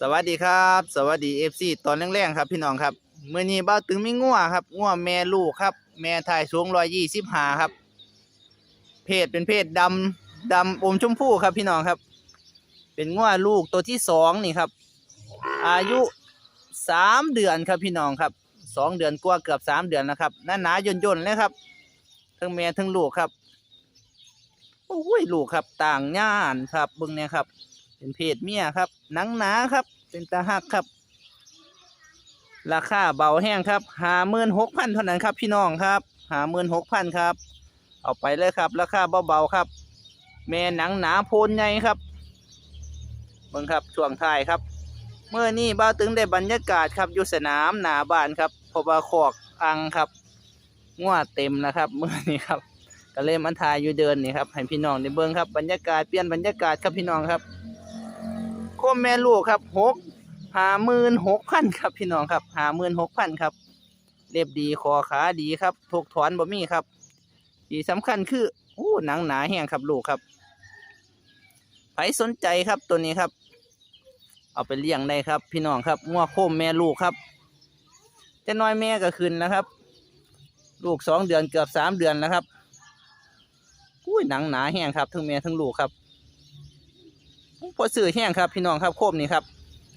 สวัสดีครับ สวัสดีเอฟซีตอนแรงๆครับพี่น้องครับเมื่อนี้บ้าตึงไมีงัวครับงัวแม่ลูกครับ แม่ถ่ายสูงร้อยยี่สิบห้าครับ เพศเป็นเพศดำดำอมชมพูครับพี่น้องครับ เป็นงัวลูกตัวที่สองนี่ครับ อายุสามเดือนครับพี่น้องครับสองเดือนกว่าเกือบสามเดือนนะครับหน้าหนาย่นย่นๆเลยครับทั้งแม่ทั้งลูกครับโอ้ยลูกครับต่างย่านครับบิ่งเนี่ยครับ เป็นเพศเมียครับ หนังหนาครับ เป็นตาหักครับ ราคาเบาแห้งครับหาหมื่นหกพันเท่านั้นครับ พี่น้องครับหาหมื่นหกพันครับ เอาไปเลยครับ ราคาเบาๆครับ แม่หนังหนาโพนใหญ่ครับเบิ่งครับช่วงท้ายครับ เมื่อนี้บ้าตึงได้บรรยากาศครับอยู่สนามหนาบ้านครับพราะว่าขอกอังครับง่วเต็มนะครับเมื่อนี้ครับก็เลยมันทายอยู่เดินนี่ครับให้พี่น้องได้เบิ่งครับบรรยากาศเปลี่ยนบรรยากาศครับพี่น้องครับ มแม่ลูกครับหกหาหมื่นหกพันครับพี่น้องครับหาหมื่นหกพันครับเรียบดีคอขาดีครับถกถอนบ่มีครับที่สำคัญคือโอ้หนังหนาแห้งครับลูกครับใครสนใจครับตัวนี้ครับ เอาไปเลี้ยงได้ครับ พี่น้องครับงัวโคมแม่ลูกครับจะน้อยแม่ก็ขึ้นแล้วครับ ลูกสองเดือนเกือบสามเดือนแล้วครับอุ้ยหนังหนาแห้งครับทั้งแม่ทั้งลูกครับ พอซื้อแห้งครับพี่น้องครับโคมนี่ครับ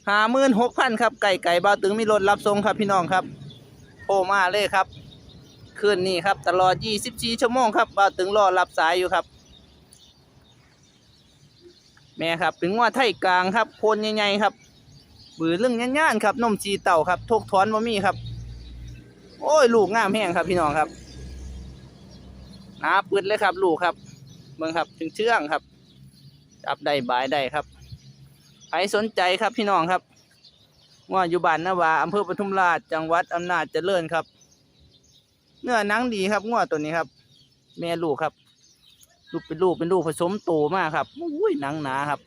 หาหมื่นหกพันครับไก่ไก่บ้าตึงมีรถรับส่งครับพี่น้องครับโทรมาเลยครับคืนนี้ครับ ตลอด 24 ชั่วโมงครับบ้าตึงรอรับสายอยู่ครับ แม่ครับถึงว่าไทยกลางครับโคนใหญ่ๆครับบือเรื่องย่านๆครับนมจีเต่าครับทกถอนบ่มีครับ โอ้ยลูกงามแห้งครับพี่น้องครับหนาปืดเลยครับ ลูกครับเมืองครับถึงเชื่องครับ จับได้บายได้ครับใครสนใจครับพี่น้องครับว่าอยู่บ้านนาวาอำเภอปทุมราชจังหวัดอำนาจเจริญครับ เนื้อหนังดีครับง้อตัวนี้ครับ แม่ลูกครับ ลูกเป็นลูกเป็นลูกผสมโตมากครับอุ้ยหนังหนาครับ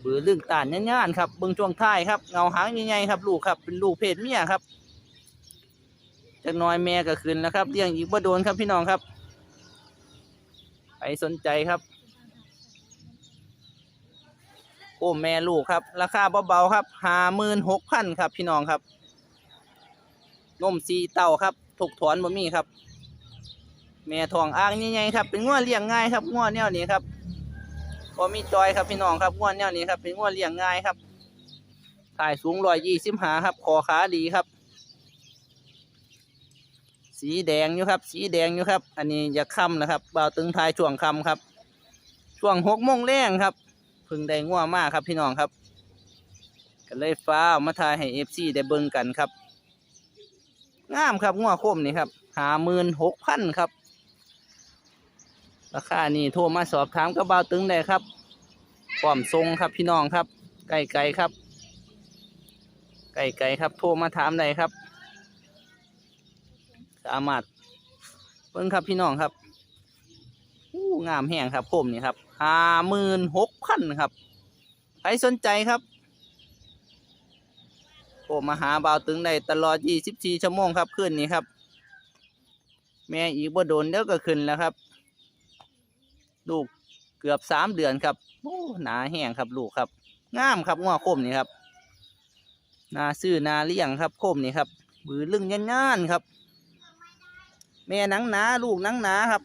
เบือเรื่องตานย่านๆครับเบิ้งช่วงท้ายครับเงาหางใหญ่ๆครับ ลูกครับ เป็นลูกเพศเมียครับจากน้อยแม่ก็ขึ้นแล้วครับเลี้ยงอีกบ่โดนครับพี่น้องครับใครสนใจครับ โอ้แม่ลูกครับ ราคาเบาๆครับห้าหมื่นหกพันครับ พี่น้องครับนมสีเต่าครับถูกถอนบ่มีครับ แม่ทองอ่างใหญ่ๆครับ เป็นง้วเลี้ยงง่ายครับง้วแนวนี้ครับบ่มีจอยครับพี่น้องครับง้วแนวนี้ครับ เป็นง้วเลี้ยงง่ายครับถ่ายสูงร้อยยี่สิบหาครับคอขาดีครับ สีแดงอยู่ครับ สีแดงอยู่ครับ อันนี้อย่าค่ำนะครับบ่าวตึงทายช่วงค่ำครับ ช่วงหกโมงแรงครับ พึ่งได้ง่วมากครับพี่น้องครับก็เลยฟ้ามาทายให้เอฟซีได้เบิ่งกันครับงามครับง่วโคมนี่ครับหาหมื่นหกพันครับ ราคานี่โทรมาสอบถามกับบ่าตึงได้ครับพร้อมทรงครับพี่น้องครับไก่ไก่ครับ ไก่ไก่ครับ โทรมาถามได้ครับ สามารถเบิ่งครับพี่น้องครับอู้งามแห้งครับผมนี่ครับ ห้าหมื่นหกพันครับ ใครสนใจครับโทรมาหาบ่าวตึงได้ตลอด24ชั่วโมงครับคืนนี้ครับ แม่อีกบ่โดนเดี๋ยวก็ขึ้นแล้วครับ ลูกเกือบสามเดือนครับโอ้หนาแห้งครับลูกครับงามครับง้อคมนี่ครับนาซื้อนาเลี้ยงครับคมนี่ครับบือลึงย่านๆครับ แม่นังหนาลูกนังหนาครับ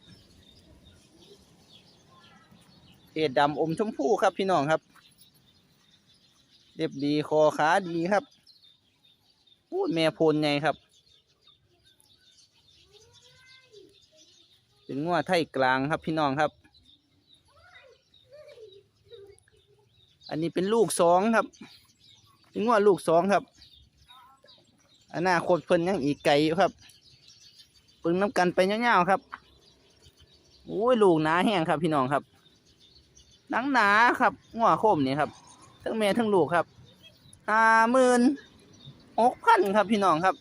เพ ศดำอมชมพูครับพี่น้องครับเรียบดีคอขาดีครับพูดแม่พนไงครับ เป็นงัวไทยกลางครับพี่น้องครับ อันนี้เป็นลูกสองครับ เป็นงัวลูกสองครับอนาคตเพิ่นยังอีกไกลอยู่ครับปึงน้ำกันไปเงาวๆครับโอ้ยลูกหนาแห้งครับพี่น้องครับ หนังหนาครับงัวโคมนี่ครับ ทั้งแม่ทั้งลูกครับห้าหมื่นหกพันครับพี่น้องครับ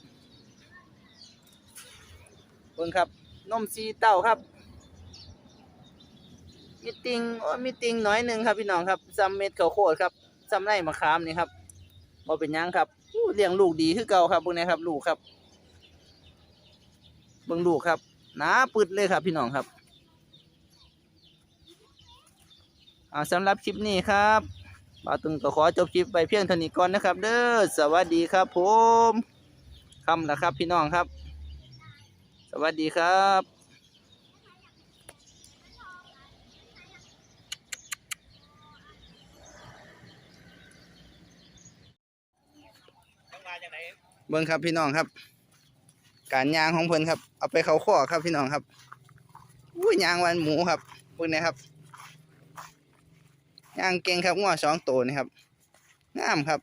เบิ่งครับนมซีเต้าครับมีติงโอ้มีติงน้อยหนึ่งครับพี่น้องครับซัมเม็ดเขาวโพดครับซัมไรมะขามนี่ครับบ่เป็นยังครับเลี้ยงลูกดีคือเก่าครับพวกนี้ครับ ลูกครับเบิ่งลูกครับหนาปึดเลยครับพี่น้องครับ อ่า สำหรับคลิปนี้ครับบ่าตึงก็ขอจบคลิปไปเพียงเท่านี้ก่อนนะครับ เด้อสวัสดีครับผมคำละครับพี่น้องครับ สวัสดีครับเบิ่งครับพี่น้องครับ การยางของเพิ่นครับ เอาไปเขาข้อครับพี่น้องครับอุ้ยยางวันหมูครับเบิ่งนะครับ ยางเก่งครับงัวสองตัวนี่ครับงามครับ